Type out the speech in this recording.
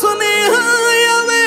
സുനേഹായവേ